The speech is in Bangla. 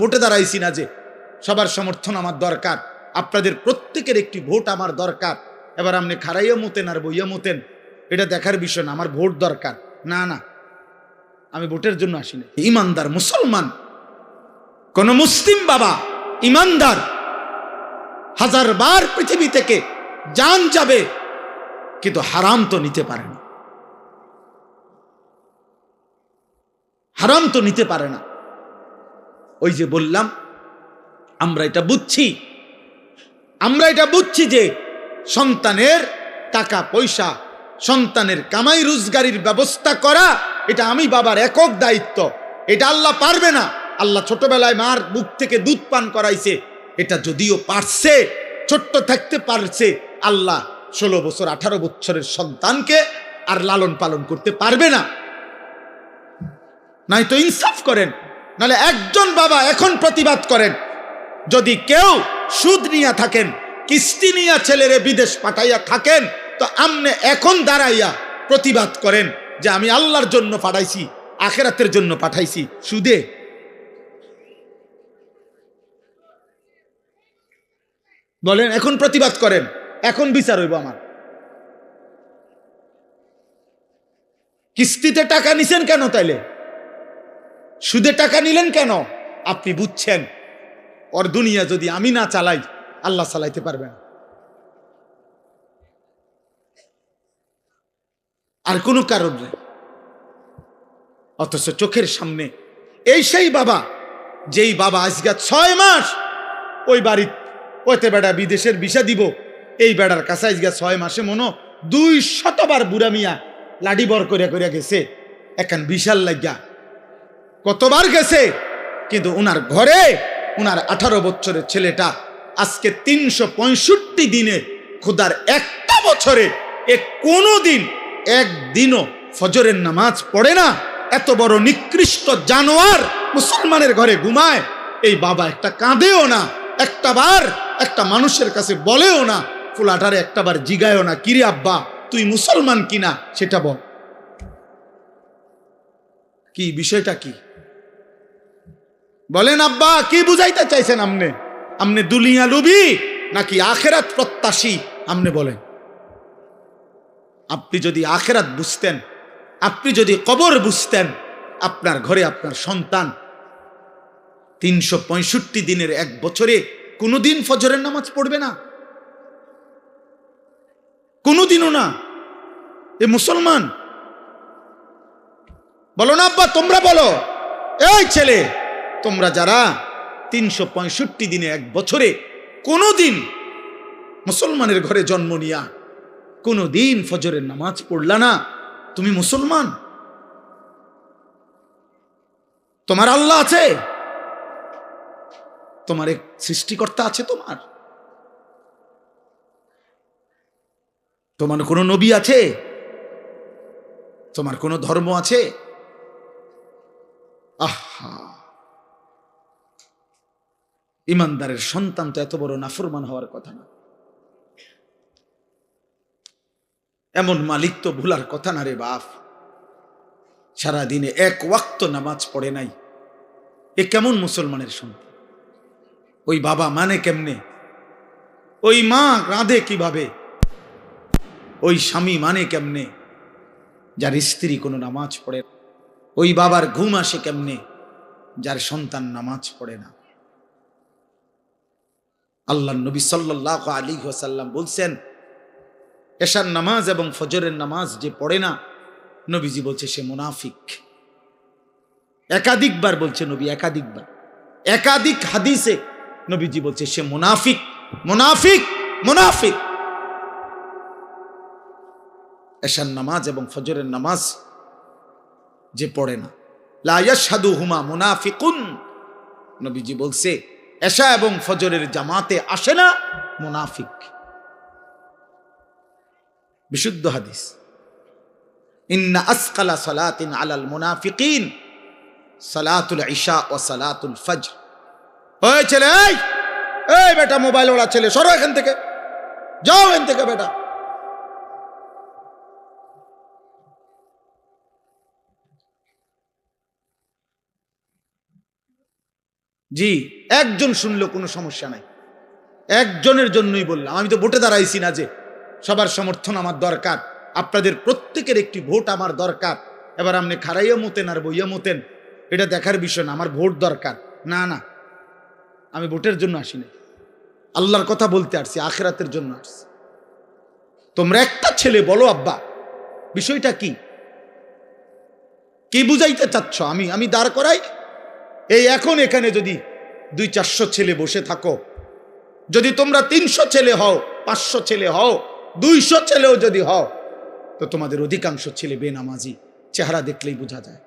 ভোটে দাঁড়াইছি না যে, সবার সমর্থন আমার দরকার, আপনাদের প্রত্যেকের একটি ভোট আমার দরকার। এবার আপনি খারাইয়া মতেন আর বইয়া মতেন, এটা দেখার বিষয় না, আমার ভোট দরকার। না না, আমি ভোটের জন্য আসিনি। ইমানদার মুসলমান, কোন মুসলিম বাবা, ইমানদার, হাজার বার পৃথিবী থেকে জান যাবে, কিন্তু হারাম তো নিতে পারে না। হারাম তো নিতে পারে না। ওই যে বললাম, আমরা এটা বুঝছি। আমরা এটা বুঝছি যে সন্তানের টাকা, পয়সা, সন্তানের কামাই, রোজগারির ব্যবস্থা করা, এটা আমি বাবার একক দায়িত্ব। এটা আল্লাহ পারবে না। আল্লাহ ছোটবেলায় মার বুক থেকে দুধ পান করাইছে। এটা যদিও পারছে, ছোট্ট থাকতে পারছে, আল্লাহ ষোলো বছর, আঠারো বছরের সন্তানকে আর লালন পালন করতে পারবে না। নাই তো ইনসাফ করেন। নাহলে একজন বাবা এখন প্রতিবাদ করেন। যদি কেউ সুদ নিয়া থাকেন, কিস্তি নিয়া ছেলেরে বিদেশ পাঠাইয়া থাকেন, তো আমনে এখন দাঁড়াইয়া প্রতিবাদ করেন যে আমি আল্লাহর জন্য পাঠাইছি, আখেরাতের জন্য পাঠাইছি। সুদে। বলেন, এখন প্রতিবাদ করেন, এখন বিচার হইব আমার। কিস্তিতে টাকা নিছেন কেন তাইলে? সুদে টাকা নিলেন কেন? আপনি বুঝছেন? ওর দুনিয়া যদি আমি না চালাই, আল্লাহ চালাইতে পারবেন আর কোনো কারণ নেই। অথচ চোখের সামনে এই সেই বাবা, যেই বাবা আজকে ছয় মাস ওই বাড়ি ওতে বেড়া বিদেশের বিষা দিব, এই বেড়ার কাছে আজকে ছয় মাসে মনো দুই শতবার বুড়া মিয়া লাডি বর করিয়া করিয়া গেছে এখন বিশাল লাগিয়া কতবার গেছে? কিন্তু উনার ঘরে, উনার আঠারো বছরের ছেলেটা আজকে তিনশো পঁয়ষট্টি দিনে খুদার একটা বছরে এ কোনো দিন একদিনও ফজরের নামাজ পড়ে না। এত বড় নিকৃষ্ট জানোয়ার মুসলমানের ঘরে ঘুমায়, এই বাবা একটা কাঁদেও না, একটা বার একটা মানুষের কাছে বলেও না, ফুলাটারে একটা বার জিগায়ও না, কিরে আব্বা, তুই মুসলমান কিনা? সেটা বল। কি বিষয়টা কি? বলেন, আব্বা, কি বুঝাইতে চাইছেন আমনে? আমনে দুলিয়া লুবি নাকি আখেরাত প্রত্যাশী? আমনে বলেন। আপনি যদি আখেরাত বুঝতেন, আপনি যদি কবর বুঝতেন, আপনার ঘরে আপনার সন্তান তিনশো পঁয়ষট্টি দিনের এক বছরে কোনোদিন ফজরের নামাজ পড়বে না। কোনোদিনও না। এ মুসলমান, বলো না আব্বা, তোমরা বলো, এই ছেলে তোমরা যারা তিনশো পঁয়ষট্টি দিনে এক বছরে কোনো দিন মুসলমানের ঘরে জন্ম নিয়া কোনো দিন ফজরের নামাজ পড়লা না, তুমি মুসলমান? তোমার আল্লাহ আছে? তোমার এক সৃষ্টিকর্তা আছে তোমার? তোমার কোনো নবী আছে? তোমার কোনো ধর্ম আছে? আহা! ইমানদারের সন্তান তো এত বড় নাফরমান হওয়ার কথা না। এমন মালিক তো ভুলার কথা না রে বাপ। সারাদিনে এক ওয়াক্ত নামাজ পড়ে নাই। এ কেমন মুসলমানের সন্তান? ওই বাবা মানে কেমনে? ওই মা রাঁধে কীভাবে? ওই স্বামী মানে কেমনে? যার স্ত্রী কোনো নামাজ পড়ে ওই বাবার ঘুম আসে কেমনে? যার সন্তান নামাজ পড়ে না। আল্লাহ নবী সাল্লাহ আলী ওসাল্লাম বলছেন, এশার নামাজ এবং ফজরের নামাজ যে পড়ে না, নবীজি বলছে সে মুনাফিক। একাধিকবার বলছে নবী, একাধিকবার। একাধিক হাদিসে নবীজি বলছে সে মুনাফিক মুনাফিক মুনাফিক। এশার নামাজ এবং ফজরের নামাজ যে পড়ে না। লায়াসাদু হুমা মুনাফিকুন। নবীজি বলছে এশা এবং ফজরের জামাতে আসে না মুনাফিক। বিশুদ্ধ হাদিস। ইন্না আসকালা সালাতিন আলাল মুনাফিকিন, সালাতুল ইশা ও সালাতুল ফজর। ওই ছেলে, এই! এই বেটা মোবাইল ওরা ছেলে, সরো এখান থেকে। যাও এখান থেকে বেটা। জি, একজন শুনলেও কোনো সমস্যা নাই। একজনের জন্যই বললাম। আমি তো ভোটে দাঁড়াইছি না যে, সবার সমর্থন আমার দরকার, আপনাদের প্রত্যেকের একটি ভোট আমার দরকার। এবার আপনি খারাইয়া মতেন আর বইয়া মতেন, এটা দেখার বিষয় না, আমার ভোট দরকার। না না, আমি ভোটের জন্য আসি না আল্লাহর কথা বলতে আসছি, আখেরাতের জন্য আসছি। তোমরা একটা ছেলে বলো, আব্বা, বিষয়টা কি? কি বুঝাইতে চাচ্ছ? আমি আমি দাঁড় করাই এই এখন এখানে যদি দুই চারশো ছেলে বসে থাকো, যদি তোমরা তিনশো ছেলে হও, পাঁচশো ছেলে হও, দুইশো ছেলেও যদি হও, তো তোমাদের অধিকাংশ ছেলে বেনামাজি চেহারা দেখলেই বোঝা যায়।